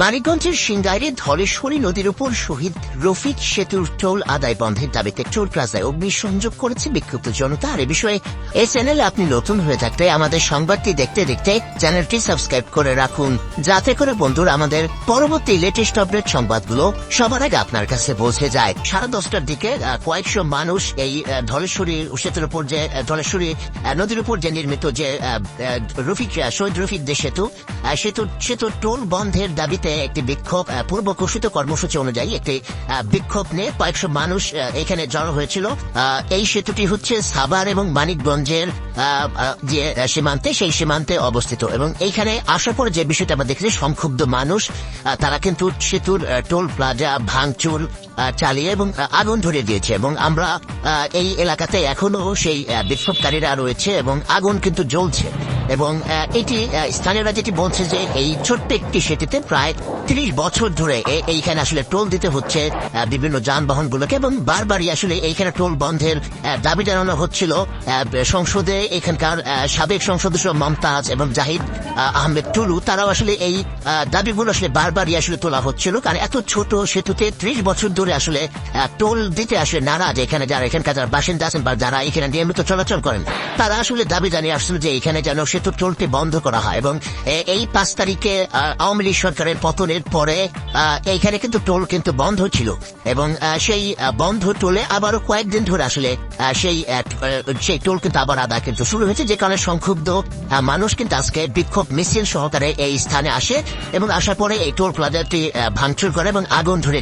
মানিকগঞ্জের সিঙ্গাইরে ধলেশ্বরী নদীর উপর শহীদ রফিক সেতুর টোল আদায় বন্ধের দাবিতে টোল প্লাজায় অগ্নিসংযোগ করেছে বিক্ষুব্ধ জনতা। আর এ বিষয়ে এই চ্যানেলে আপনি নতুন হয়ে থাকলে আমাদের সংবাদটি দেখতে দেখতে চ্যানেলটি সাবস্ক্রাইব করে রাখুন। যাতে করে বন্ধুরা আমাদের পরবর্তী লেটেস্ট আপডেট সংবাদগুলো সবার আগে আপনার কাছে পৌঁছে যায়। সাড়ে দশটার দিকে কয়েকশো মানুষ এই ধলেশ্বরী সেতুর উপর যে ধলেশ্বরী নদীর উপর যে নির্মিত যে রফিক শহীদ রফিক যে সেতু সেতু সেতু টোল বন্ধের দাবিতে একটি বিক্ষোভ পূর্ব ঘোষিত কর্মসূচি অনুযায়ী একটি বিক্ষোভ নিয়ে কয়েকশো মানুষ এখানে জড়ো হয়েছিল। এই সেতুটি হচ্ছে সাভার এবং মানিকগঞ্জের যে সীমান্তে, সেই সীমান্তে অবস্থিত। এবং এইখানে আসার পর যে বিষয়টা আমরা দেখেছি, সংক্ষুব্ধ মানুষ তারা কিন্তু সেতুর টোল প্লাজা, ভাঙচুর চালিয়ে এবং আগুন ধরে দিয়েছে। এবং আমরা এই এলাকাতে এখনও সেই বিক্ষোভকারীরা রয়েছে এবং আগুন কিন্তু জ্বলছে। এবং এটি স্থানীয়রা যেটি বলছে যে এই ছোট্ট একটি সেতুতে প্রায় তিরিশ বছর ধরে এইখানে আসলে টোল দিতে হচ্ছে বিভিন্ন যানবাহনগুলোকে এবং বারবারই আসলে এইখানে টোল বন্ধের দাবি জানানো হচ্ছিল সংসদে এখানকার সাবেক সংসদ সদস্য মমতাজ এবং জাহিদ আহমেদ টুলু, তারাও আসলে এই দাবিগুলো আসলে বারবারই আসলে তোলা হচ্ছিল, কারণ এত ছোট সেতুতে ত্রিশ বছর ধরে আসলে টোল দিতে আসলে নারাজ এখানে যারা, এখানকার যারা বাসিন্দা আছেন বা যারা এখানে নিয়মিত চলাচল করেন, তারা আসলে দাবি জানিয়ে আসছিল যে এখানে যেন সেতু টোলটি বন্ধ করা হয় এবং এই পাঁচ তারিখে আওয়ামী লীগ সরকারের পতনের পরে এইখানে কিন্তু টোল কিন্তু বন্ধ ছিল এবং সেই বন্ধ টোলে আবারও কয়েকদিন ধরে আসলে সেই সেই টোল কিন্তু আবার আদায় কিন্তু শুরু হয়েছে, যে কারণে সংক্ষুব্ধ মানুষ কিন্তু আজকে বিক্ষোভ মিছিল সহকারে এই স্থানে আসে এবং আসার পরে এই টোল প্লাজাটি ভাঙচুর করে এবং আগুন ধরে